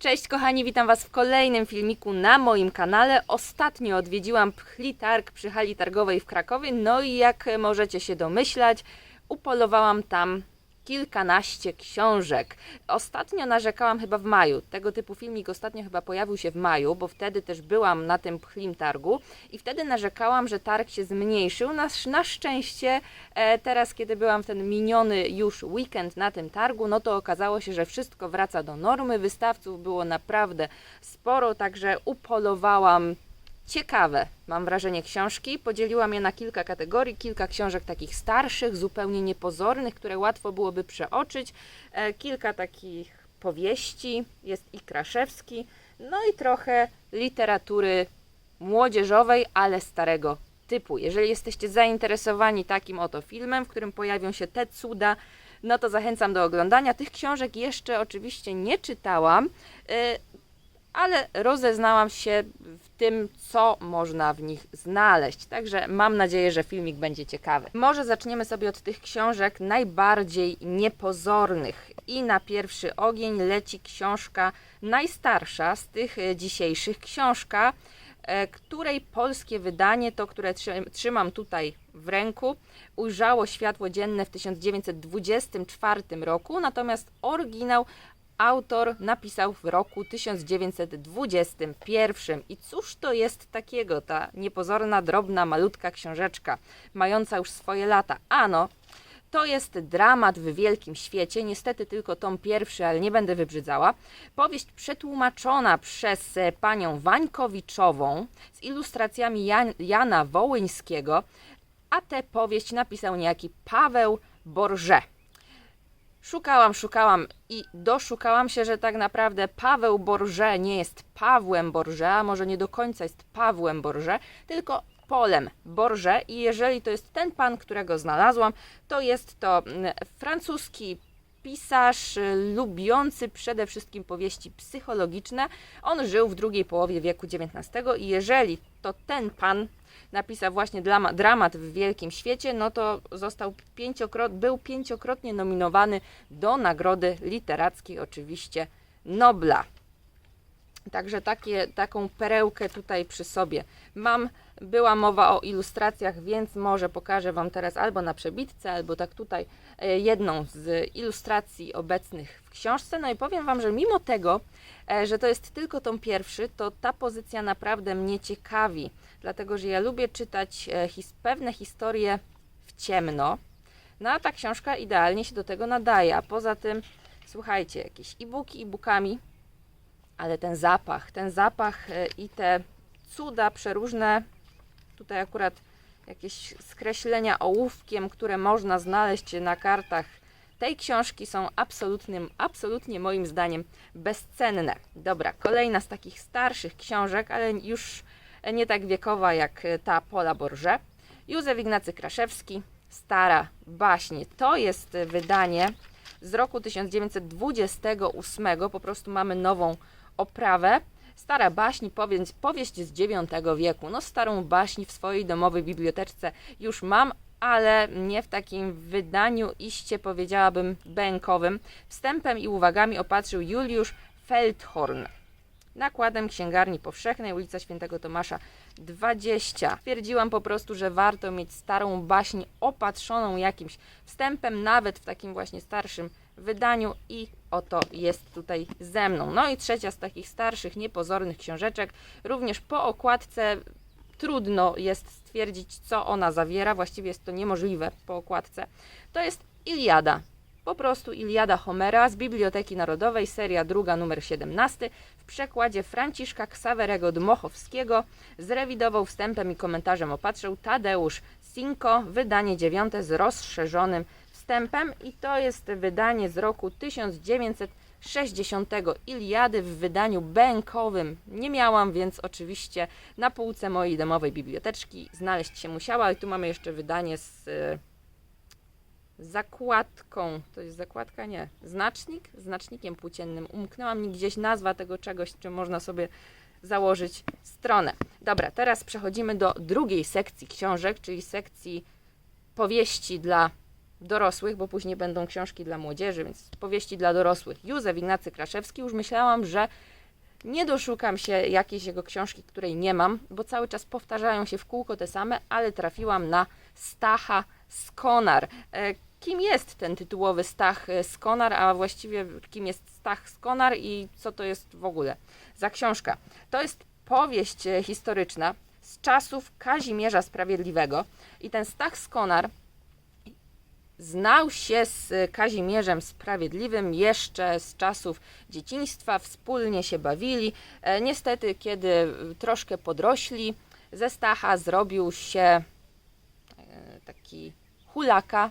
Cześć kochani, witam Was w kolejnym filmiku na moim kanale. Ostatnio odwiedziłam Pchli Targ przy hali targowej w Krakowie, no i jak możecie się domyślać, upolowałam tam kilkanaście książek. Ostatnio narzekałam chyba w maju. Tego typu filmik ostatnio chyba pojawił się w maju, bo wtedy też byłam na tym Pchlim Targu i wtedy narzekałam, że targ się zmniejszył. Na, na szczęście e, teraz, kiedy byłam w ten miniony już weekend na tym targu, no to okazało się, że wszystko wraca do normy. Wystawców było naprawdę sporo, także upolowałam ciekawe, mam wrażenie, książki. Podzieliłam je na kilka kategorii, kilka książek takich starszych, zupełnie niepozornych, które łatwo byłoby przeoczyć, e, kilka takich powieści, jest i Kraszewski, no i trochę literatury młodzieżowej, ale starego typu. Jeżeli jesteście zainteresowani takim oto filmem, w którym pojawią się te cuda, no to zachęcam do oglądania. Tych książek jeszcze oczywiście nie czytałam, e, ale rozeznałam się w tym, co można w nich znaleźć. Także mam nadzieję, że filmik będzie ciekawy. Może zaczniemy sobie od tych książek najbardziej niepozornych. I na pierwszy ogień leci książka najstarsza z tych e, dzisiejszych. Książka, e, której polskie wydanie, to które trzy- trzymam tutaj w ręku, ujrzało światło dzienne w 1924 roku, natomiast oryginał autor napisał w roku 1921. I cóż to jest takiego, ta niepozorna, drobna, malutka książeczka, mająca już swoje lata? Ano, to jest dramat w wielkim świecie, niestety tylko tom pierwszy, ale nie będę wybrzydzała. Powieść przetłumaczona przez e, panią Wańkowiczową z ilustracjami Jan, Jana Wołyńskiego, a tę powieść napisał niejaki Paweł Borże. Szukałam, szukałam i doszukałam się, że tak naprawdę Paweł Borże nie jest Pawłem Borże, a może nie do końca jest Pawłem Borże, tylko Polem Borże i jeżeli to jest ten pan, którego znalazłam, to jest to mm, francuski pisarz y, lubiący przede wszystkim powieści psychologiczne. On żył w drugiej połowie wieku XIX i jeżeli to ten pan napisał właśnie drama, dramat w wielkim świecie, no to został pięciokrot, był pięciokrotnie nominowany do nagrody literackiej, oczywiście Nobla. Także takie, taką perełkę tutaj przy sobie mam. Była mowa o ilustracjach, więc może pokażę Wam teraz albo na przebitce, albo tak tutaj e, jedną z ilustracji obecnych w książce. No i powiem Wam, że mimo tego, e, że to jest tylko tom pierwszy, to ta pozycja naprawdę mnie ciekawi, dlatego że ja lubię czytać e, his pewne historie w ciemno. No a ta książka idealnie się do tego nadaje. A poza tym, słuchajcie, jakieś e-booki e-bookami, ale ten zapach, ten zapach e, i te cuda przeróżne, tutaj akurat jakieś skreślenia ołówkiem, które można znaleźć na kartach tej książki są absolutnie, absolutnie moim zdaniem bezcenne. Dobra, kolejna z takich starszych książek, ale już nie tak wiekowa jak ta Pola Borże. Józef Ignacy Kraszewski, Stara baśnie. To jest wydanie z roku 1928. Po prostu mamy nową oprawę. Stara baśń, powieść, powieść z IX wieku. No, starą baśń w swojej domowej biblioteczce już mam, ale nie w takim wydaniu iście powiedziałabym bękowym. Wstępem i uwagami opatrzył Juliusz Feldhorn. Nakładem Księgarni Powszechnej, ulica Świętego Tomasza 20. Twierdziłam po prostu, że warto mieć starą baśń opatrzoną jakimś wstępem, nawet w takim właśnie starszym wydaniu i oto jest tutaj ze mną. No i trzecia z takich starszych, niepozornych książeczek, również po okładce trudno jest stwierdzić, co ona zawiera, właściwie jest to niemożliwe po okładce. To jest Iliada. Po prostu Iliada Homera z Biblioteki Narodowej, seria druga, numer 17, w przekładzie Franciszka Ksawerego Dmochowskiego. Zrewidował wstępem i komentarzem opatrzył Tadeusz Sinko, wydanie dziewiąte z rozszerzonym wstępem i to jest wydanie z roku 1960 Iliady w wydaniu bękowym. Nie miałam, więc oczywiście na półce mojej domowej biblioteczki znaleźć się musiała. I tu mamy jeszcze wydanie z e, zakładką. To jest zakładka? Nie. Znacznik? Znacznikiem płóciennym. Umknęła mi gdzieś nazwa tego czegoś, czym można sobie założyć stronę. Dobra, teraz przechodzimy do drugiej sekcji książek, czyli sekcji powieści dla dorosłych, bo później będą książki dla młodzieży, więc powieści dla dorosłych. Józef Ignacy Kraszewski, już myślałam, że nie doszukam się jakiejś jego książki, której nie mam, bo cały czas powtarzają się w kółko te same, ale trafiłam na Stacha Skonar. Kim jest ten tytułowy Stach e, Skonar, a właściwie kim jest Stach Skonar i co to jest w ogóle za książka? To jest powieść e, historyczna z czasów Kazimierza Sprawiedliwego i ten Stach Skonar znał się z Kazimierzem Sprawiedliwym jeszcze z czasów dzieciństwa, wspólnie się bawili. E, Niestety, kiedy troszkę podrośli, ze Stacha zrobił się taki hulaka.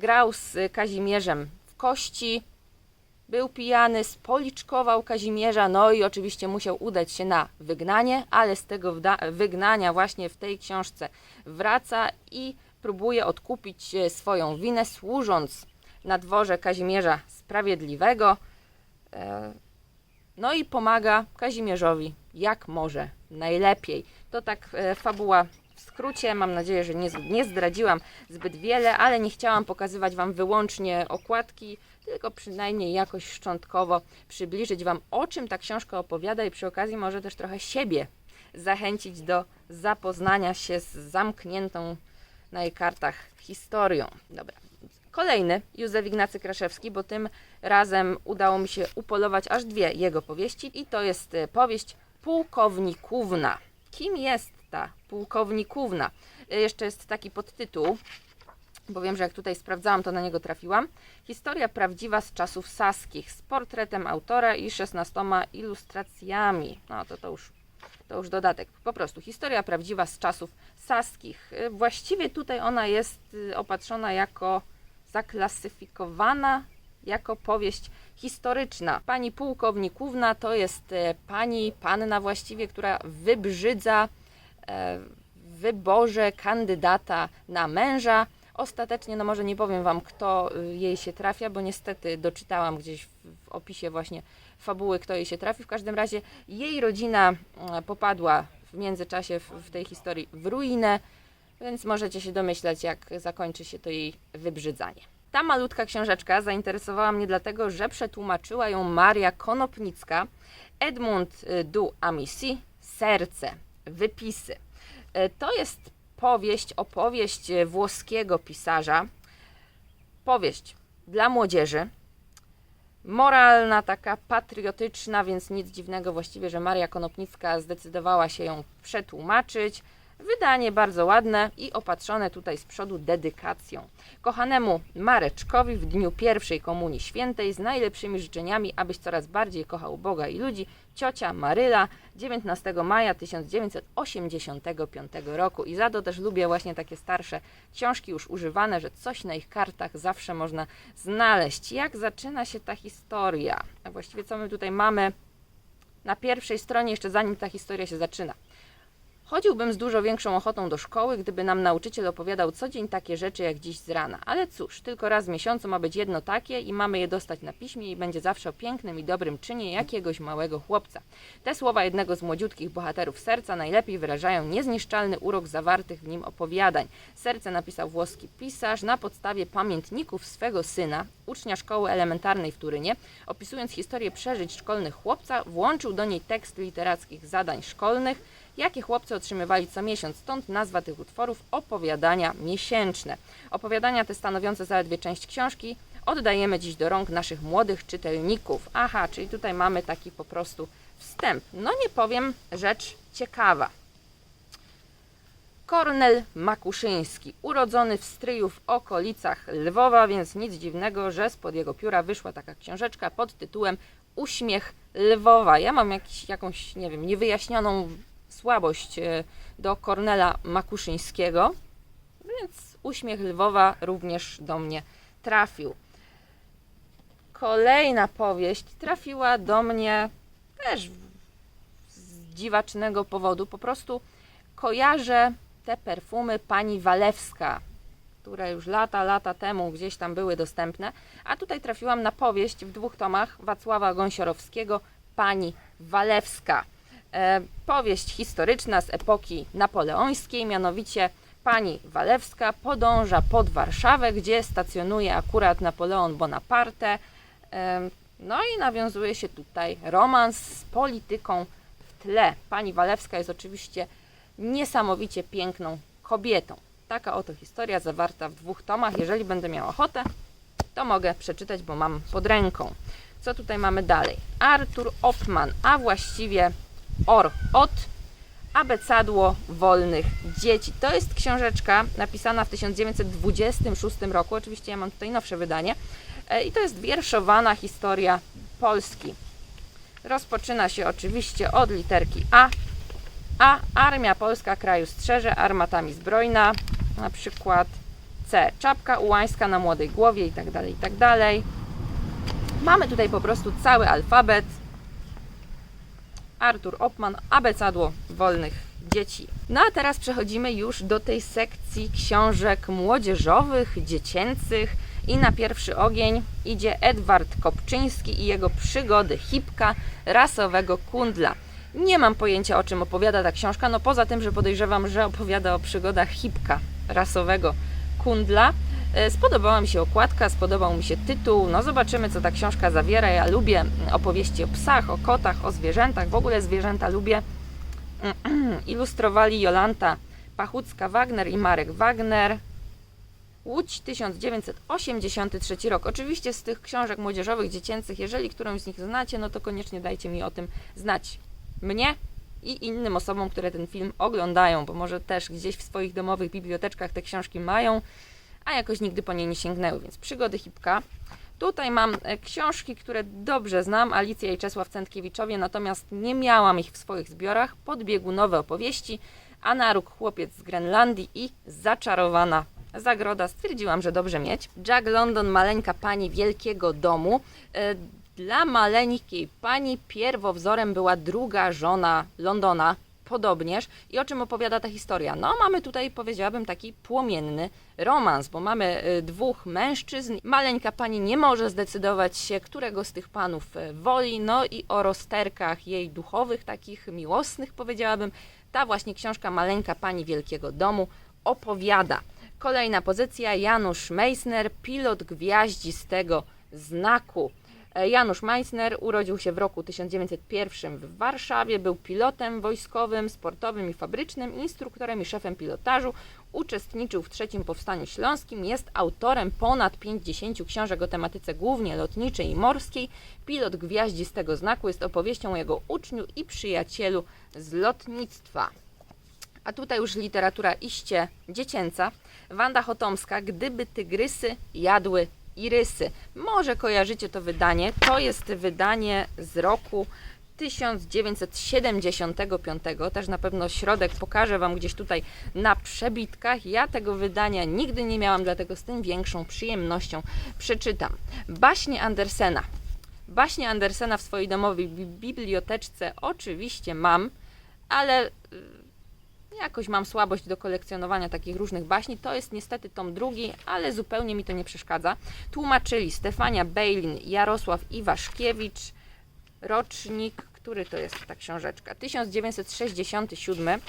Grał z Kazimierzem w kości, był pijany, spoliczkował Kazimierza, no i oczywiście musiał udać się na wygnanie, ale z tego wygnania właśnie w tej książce wraca i próbuje odkupić e, swoją winę, służąc na dworze Kazimierza Sprawiedliwego. E, No i pomaga Kazimierzowi jak może najlepiej. To tak e, fabuła skrócie. Mam nadzieję, że nie, nie zdradziłam zbyt wiele, ale nie chciałam pokazywać Wam wyłącznie okładki, tylko przynajmniej jakoś szczątkowo przybliżyć Wam, o czym ta książka opowiada i przy okazji może też trochę siebie zachęcić do zapoznania się z zamkniętą na jej kartach historią. Dobra. Kolejny, Józef Ignacy Kraszewski, bo tym razem udało mi się upolować aż dwie jego powieści i to jest e, powieść Pułkownikówna. Kim jest ta Pułkownikówna? E, Jeszcze jest taki podtytuł, bo wiem, że jak tutaj sprawdzałam, to na niego trafiłam. Historia prawdziwa z czasów saskich, z portretem autora i 16 ilustracjami. No to to już to już dodatek. Po prostu historia prawdziwa z czasów saskich. Y, Właściwie tutaj ona jest y, opatrzona jako zaklasyfikowana jako powieść historyczna. Pani pułkownikówna to jest e, pani, panna właściwie, która wybrzydza e, wyborze kandydata na męża. Ostatecznie, no może nie powiem Wam, kto y, jej się trafia, bo niestety doczytałam gdzieś w, opisie właśnie fabuły, kto jej się trafi. W każdym razie jej rodzina e, popadła w międzyczasie w, w tej historii w ruinę, więc możecie się domyślać, jak zakończy się to jej wybrzydzanie. Ta malutka książeczka zainteresowała mnie dlatego, że przetłumaczyła ją Maria Konopnicka, Edmund y, du Amici, Serce, Wypisy. E, To jest powieść, opowieść e, włoskiego pisarza, powieść dla młodzieży, moralna, taka patriotyczna, więc nic dziwnego właściwie, że Maria Konopnicka zdecydowała się ją przetłumaczyć. Wydanie bardzo ładne i opatrzone tutaj z przodu dedykacją. Kochanemu Mareczkowi w dniu pierwszej Komunii Świętej z najlepszymi życzeniami, abyś coraz bardziej kochał Boga i ludzi, ciocia Maryla 19 maja 1985 roku. I za to też lubię właśnie takie starsze książki już używane, że coś na ich kartach zawsze można znaleźć. Jak zaczyna się ta historia? A właściwie co my tutaj mamy na pierwszej stronie, jeszcze zanim ta historia się zaczyna. Chodziłbym z dużo większą ochotą do szkoły, gdyby nam nauczyciel opowiadał co dzień takie rzeczy jak dziś z rana. Ale cóż, tylko raz w miesiącu ma być jedno takie i mamy je dostać na piśmie i będzie zawsze o pięknym i dobrym czynie jakiegoś małego chłopca. Te słowa jednego z młodziutkich bohaterów serca najlepiej wyrażają niezniszczalny urok zawartych w nim opowiadań. Serce napisał włoski pisarz na podstawie pamiętników swego syna, ucznia szkoły elementarnej w Turynie, opisując historię przeżyć szkolnych chłopca, włączył do niej tekst literackich zadań szkolnych, jakie chłopcy otrzymywali co miesiąc, stąd nazwa tych utworów opowiadania miesięczne. Opowiadania te stanowiące zaledwie część książki oddajemy dziś do rąk naszych młodych czytelników. Aha, czyli tutaj mamy taki po prostu wstęp. No nie powiem, rzecz ciekawa. Kornel Makuszyński, urodzony w stryju w okolicach Lwowa, więc nic dziwnego, że spod jego pióra wyszła taka książeczka pod tytułem Uśmiech Lwowa. Ja mam jakiś, jakąś, nie wiem, niewyjaśnioną słabość e, do Kornela Makuszyńskiego, więc Uśmiech Lwowa również do mnie trafił. Kolejna powieść trafiła do mnie też z dziwacznego powodu. Po prostu kojarzę te perfumy pani Walewska, które już lata, lata temu gdzieś tam były dostępne, a tutaj trafiłam na powieść w dwóch tomach Wacława Gąsiorowskiego Pani Walewska. E, powieść historyczna z epoki napoleońskiej, mianowicie pani Walewska podąża pod Warszawę, gdzie stacjonuje akurat Napoleon Bonaparte. Em, No i nawiązuje się tutaj romans z polityką w tle. Pani Walewska jest oczywiście niesamowicie piękną kobietą. Taka oto historia zawarta w dwóch tomach. Jeżeli będę miała ochotę, to mogę przeczytać, bo mam pod ręką. Co tutaj mamy dalej? Artur Opman, a właściwie Or Ot, Abecadło Wolnych Dzieci. To jest książeczka napisana w 1926 roku. Oczywiście ja mam tutaj nowsze wydanie. E, I to jest wierszowana historia Polski. Rozpoczyna się oczywiście od literki A. A. Armia Polska kraju strzeże armatami zbrojna. Na przykład C. Czapka ułańska na młodej głowie i tak dalej, i tak dalej. Mamy tutaj po prostu cały alfabet. Artur Opman, abecadło wolnych dzieci. No a teraz przechodzimy już do tej sekcji książek młodzieżowych, dziecięcych. I na pierwszy ogień idzie Edward Kopczyński i jego przygody hipka rasowego kundla. Nie mam pojęcia o czym opowiada ta książka, no poza tym, że podejrzewam, że opowiada o przygodach hipka rasowego kundla. E, Spodobała mi się okładka, spodobał mi się tytuł. No zobaczymy, co ta książka zawiera. Ja lubię opowieści o psach, o kotach, o zwierzętach. W ogóle zwierzęta lubię. Ilustrowali Jolanta Pachucka-Wagner i Marek Wagner. Łódź 1983 rok. Oczywiście z tych książek młodzieżowych, dziecięcych, jeżeli którąś z nich znacie, no to koniecznie dajcie mi o tym znać. Mnie i innym osobom, które ten film oglądają, bo może też gdzieś w swoich domowych biblioteczkach te książki mają, a jakoś nigdy po nie nie sięgnęły, więc przygody Hipka. Tutaj mam e, książki, które dobrze znam, Alicja i Czesław Centkiewiczowie, natomiast nie miałam ich w swoich zbiorach. Podbiegunowe opowieści, Anaruk, chłopiec z Grenlandii i Zaczarowana zagroda. Stwierdziłam, że dobrze mieć. Jack London, maleńka pani wielkiego domu. E, Dla maleńkiej pani pierwowzorem była druga żona Londona, podobnież. I o czym opowiada ta historia? No, mamy tutaj, powiedziałabym, taki płomienny romans, bo mamy y, dwóch mężczyzn. Maleńka pani nie może zdecydować się, którego z tych panów y, woli, no i o rozterkach jej duchowych, takich miłosnych, powiedziałabym, ta właśnie książka Maleńka pani wielkiego domu opowiada. Kolejna pozycja, Janusz Meissner, pilot gwiaździstego znaku. E, Janusz Meissner urodził się w roku 1901 w Warszawie, był pilotem wojskowym, sportowym i fabrycznym, instruktorem i szefem pilotażu. Uczestniczył w trzecim powstaniu śląskim, jest autorem ponad 50 książek o tematyce głównie lotniczej i morskiej. Pilot gwiaździstego znaku jest opowieścią o jego uczniu i przyjacielu z lotnictwa. A tutaj już literatura iście dziecięca. Wanda Chotomska, gdyby tygrysy jadły irysy. Może kojarzycie to wydanie. To jest wydanie z roku 1975. Też na pewno środek pokażę Wam gdzieś tutaj na przebitkach. Ja tego wydania nigdy nie miałam, dlatego z tym większą przyjemnością przeczytam. Baśnie Andersena. Baśnie Andersena w swojej domowej bi- biblioteczce oczywiście mam, ale y, Jakoś mam słabość do kolekcjonowania takich różnych baśni. To jest niestety tom drugi, ale zupełnie mi to nie przeszkadza. Tłumaczyli Stefania Bejlin, Jarosław Iwaszkiewicz, rocznik, który to jest ta książeczka? 1967.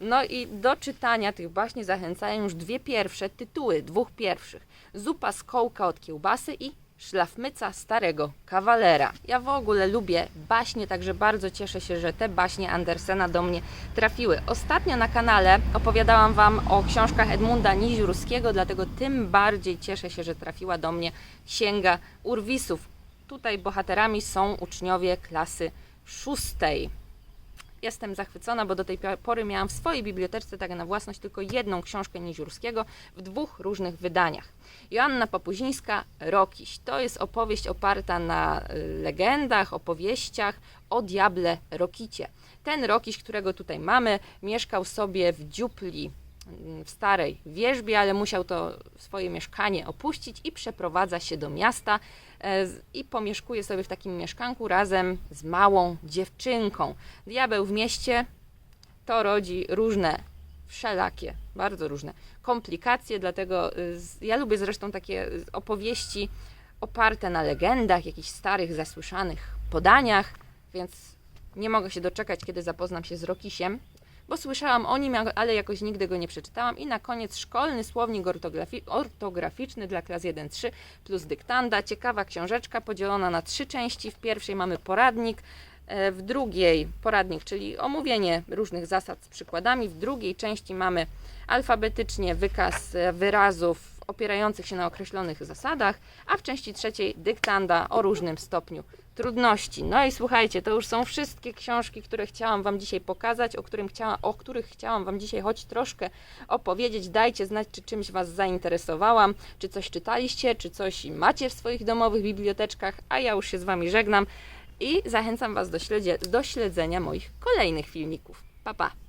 No i do czytania tych baśni zachęcają już dwie pierwsze tytuły, dwóch pierwszych. Zupa z kołka od kiełbasy i Szlafmyca starego kawalera. Ja w ogóle lubię baśnie, także bardzo cieszę się, że te baśnie Andersena do mnie trafiły. Ostatnio na kanale opowiadałam Wam o książkach Edmunda Niziurskiego, dlatego tym bardziej cieszę się, że trafiła do mnie Księga Urwisów. Tutaj bohaterami są uczniowie klasy szóstej. Jestem zachwycona, bo do tej pory miałam w swojej bibliotece tak na własność tylko jedną książkę Niziurskiego w dwóch różnych wydaniach. Joanna Papuzińska, Rokiś. To jest opowieść oparta na y, legendach, opowieściach o diable Rokicie. Ten Rokiś, którego tutaj mamy, mieszkał sobie w dziupli w starej wierzbie, ale musiał to swoje mieszkanie opuścić i przeprowadza się do miasta e, i pomieszkuje sobie w takim mieszkanku razem z małą dziewczynką. Diabeł w mieście to rodzi różne, wszelakie, bardzo różne komplikacje, dlatego z- ja lubię zresztą takie y, opowieści oparte na legendach, jakichś starych, zasłyszanych podaniach, więc nie mogę się doczekać, kiedy zapoznam się z Rokisiem. Bo słyszałam o nim, ale jakoś nigdy go nie przeczytałam. I na koniec szkolny słownik ortografi- ortograficzny dla klas 1-3 plus dyktanda. Ciekawa książeczka podzielona na trzy części. W pierwszej mamy poradnik, e, w drugiej poradnik, czyli omówienie różnych zasad z przykładami. W drugiej części mamy alfabetycznie wykaz wyrazów opierających się na określonych zasadach, a w części trzeciej dyktanda o różnym stopniu trudności. No i słuchajcie, to już są wszystkie książki, które chciałam Wam dzisiaj pokazać, o, którym chciała, o których chciałam Wam dzisiaj choć troszkę opowiedzieć. Dajcie znać, czy czymś Was zainteresowałam, czy coś czytaliście, czy coś macie w swoich domowych biblioteczkach, a ja już się z Wami żegnam i zachęcam Was do, śledzie, do śledzenia moich kolejnych filmików. Pa, pa!